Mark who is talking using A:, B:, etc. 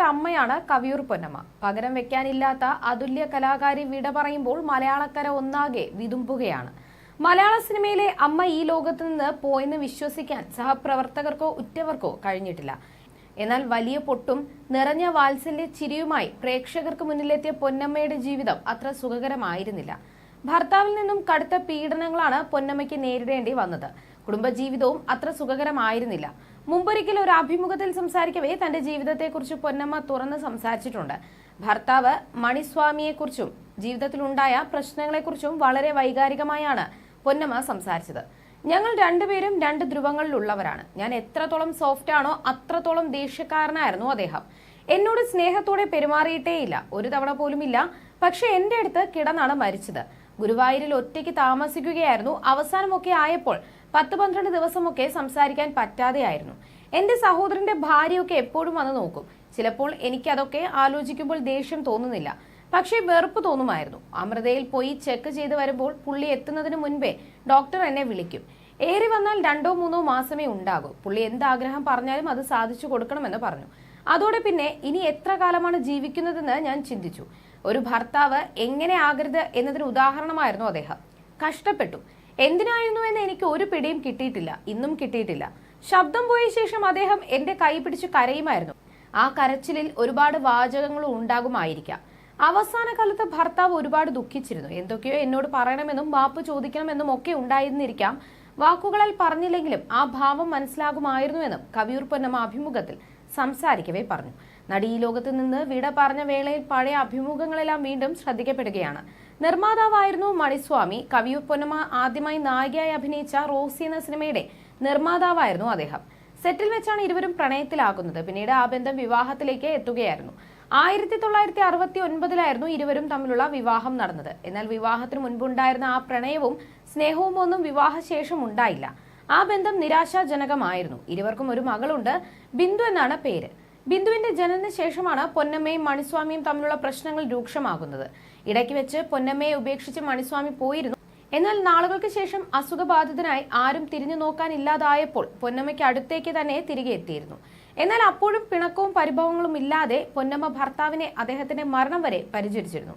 A: തന്നെയാണ് കവിയൂർ പൊന്നമ്മ. പകരം വെക്കാനില്ലാത്ത അതുല്യ കലാകാരി വിട പറയുമ്പോൾ മലയാളക്കര ഒന്നാകെ വിതുമ്പുകയാണ്. മലയാള സിനിമയിലെ അമ്മ ഈ ലോകത്ത് നിന്ന് പോയെന്ന് വിശ്വസിക്കാൻ സഹപ്രവർത്തകർക്കോ ഉറ്റവർക്കോ കഴിഞ്ഞിട്ടില്ല. എന്നാൽ വലിയ പൊട്ടും നിറഞ്ഞ വാത്സല്യ ചിരിയുമായി പ്രേക്ഷകർക്ക് മുന്നിലെത്തിയ പൊന്നമ്മയുടെ ജീവിതം അത്ര സുഖകരമായിരുന്നില്ല. ഭർത്താവിൽ നിന്നും കടുത്ത പീഡനങ്ങളാണ് പൊന്നമ്മയ്ക്ക് നേരിടേണ്ടി വന്നത്. കുടുംബജീവിതവും അത്ര സുഖകരമായിരുന്നില്ല. മുമ്പൊരിക്കൽ ഒരു അഭിമുഖത്തിൽ സംസാരിക്കവേ തന്റെ ജീവിതത്തെക്കുറിച്ച് പൊന്നമ്മ തുറന്ന് സംസാരിച്ചിട്ടുണ്ട്. ഭർത്താവ് മണിസ്വാമിയെക്കുറിച്ചും ജീവിതത്തിലുണ്ടായ പ്രശ്നങ്ങളെക്കുറിച്ചും വളരെ വൈകാരികമായാണ് പൊന്നമ്മ സംസാരിച്ചത്. ഞങ്ങൾ രണ്ടുപേരും രണ്ട് ധ്രുവങ്ങളിലുള്ളവരാണ്. ഞാൻ എത്രത്തോളം സോഫ്റ്റ് ആണോ അത്രത്തോളം ദേഷ്യക്കാരനായിരുന്നു അദ്ദേഹം. എന്നോട് സ്നേഹത്തോടെ പെരുമാറിയിട്ടേയില്ല. ഒരു തവണ പോലും ഇല്ല പക്ഷെ എന്റെ അടുത്ത് കിടന്നാണ് മരിച്ചത്. ഗുരുവായൂരിൽ ഒറ്റയ്ക്ക് താമസിക്കുകയായിരുന്നു. അവസാനമൊക്കെ ആയപ്പോൾ പത്ത് പന്ത്രണ്ട് ദിവസമൊക്കെ സംസാരിക്കാൻ പറ്റാതെയായിരുന്നു. എന്റെ സഹോദരന്റെ ഭാര്യയൊക്കെ എപ്പോഴും വന്ന് നോക്കും. ചിലപ്പോൾ എനിക്കതൊക്കെ ആലോചിക്കുമ്പോൾ ദേഷ്യം തോന്നുന്നില്ല. പക്ഷേ വെറുപ്പ് തോന്നുമായിരുന്നു. അമൃതയിൽ പോയി ചെക്ക് ചെയ്ത് വരുമ്പോൾ പുള്ളി എത്തുന്നതിന് മുൻപേ ഡോക്ടർ എന്നെ വിളിക്കും. ഏറി വന്നാൽ രണ്ടോ മൂന്നോ മാസമേ ഉണ്ടാകൂ. പുള്ളി എന്താഗ്രഹം പറഞ്ഞാലും അത് സാധിച്ചു കൊടുക്കണമെന്ന് പറഞ്ഞു. അതോടെ പിന്നെ ഇനി എത്ര കാലമാണ് ജീവിക്കുന്നതെന്ന് ഞാൻ ചിന്തിച്ചു. ഒരു ഭർത്താവ് എങ്ങനെ ആകരുത് എന്നതിന് ഉദാഹരണമായിരുന്നു അദ്ദേഹം. കഷ്ടപ്പെട്ടു. എന്തിനായിരുന്നു എന്ന് എനിക്ക് ഒരു പിടിയും കിട്ടിയിട്ടില്ല. ഇന്നും കിട്ടിയിട്ടില്ല. ശബ്ദം പോയ ശേഷം അദ്ദേഹം എന്റെ കൈ പിടിച്ച് കരയുമായിരുന്നു. ആ കരച്ചിലിൽ ഒരുപാട് വാചകങ്ങളും ഉണ്ടാകുമായിരിക്കാം. അവസാന കാലത്ത് ഭർത്താവ് ഒരുപാട് ദുഃഖിച്ചിരുന്നു. എന്തൊക്കെയോ എന്നോട് പറയണമെന്നും വാപ്പ് ചോദിക്കണമെന്നും ഒക്കെ ഉണ്ടായിരുന്നിരിക്കാം. വാക്കുകളാൽ പറഞ്ഞില്ലെങ്കിലും ആ ഭാവം മനസ്സിലാകുമായിരുന്നുവെന്നും കവിയൂർ പൊന്നമ്മ അഭിമുഖത്തിൽ സംസാരിക്കവേ പറഞ്ഞു. നടി ഈ ലോകത്ത് നിന്ന് വിട പറഞ്ഞ വേളയിൽ പഴയ അഭിമുഖങ്ങളെല്ലാം വീണ്ടും ശ്രദ്ധിക്കപ്പെടുകയാണ്. നിർമ്മാതാവായിരുന്നു മണിസ്വാമി. കവിയൂർ പൊന്നമ്മ ആദ്യമായി നായികയായി അഭിനയിച്ച റോസി എന്ന സിനിമയുടെ നിർമ്മാതാവായിരുന്നു അദ്ദേഹം. സെറ്റിൽ വെച്ചാണ് ഇരുവരും പ്രണയത്തിലാകുന്നത്. പിന്നീട് ആ ബന്ധം വിവാഹത്തിലേക്ക് എത്തുകയായിരുന്നു. ആയിരത്തി തൊള്ളായിരത്തി അറുപത്തി ഒൻപതിലായിരുന്നു ഇരുവരും തമ്മിലുള്ള വിവാഹം നടന്നത്. എന്നാൽ വിവാഹത്തിന് മുൻപുണ്ടായിരുന്ന ആ പ്രണയവും സ്നേഹവും ഒന്നും വിവാഹശേഷം ഉണ്ടായില്ല. ആ ബന്ധം നിരാശാജനകമായിരുന്നു. ഇരുവർക്കും ഒരു മകളുണ്ട്. ബിന്ദു എന്നാണ് പേര്. ബിന്ദുവിന്റെ ജനന ശേഷമാണ് പൊന്നമ്മയും മണിസ്വാമിയും തമ്മിലുള്ള പ്രശ്നങ്ങൾ രൂക്ഷമാകുന്നത്. ഇടയ്ക്ക് വെച്ച് പൊന്നമ്മയെ ഉപേക്ഷിച്ച് മണിസ്വാമി പോയിരുന്നു. എന്നാൽ നാളുകൾക്ക് ശേഷം അസുഖബാധിതനായി ആരും തിരിഞ്ഞു നോക്കാനില്ലാതായപ്പോൾ പൊന്നമ്മയ്ക്ക് അടുത്തേക്ക് തന്നെ തിരികെ എത്തിയിരുന്നു. എന്നാൽ അപ്പോഴും പിണക്കവും പരിഭവങ്ങളും ഇല്ലാതെ പൊന്നമ്മ ഭർത്താവിനെ അദ്ദേഹത്തിന്റെ മരണം വരെ പരിചരിച്ചിരുന്നു.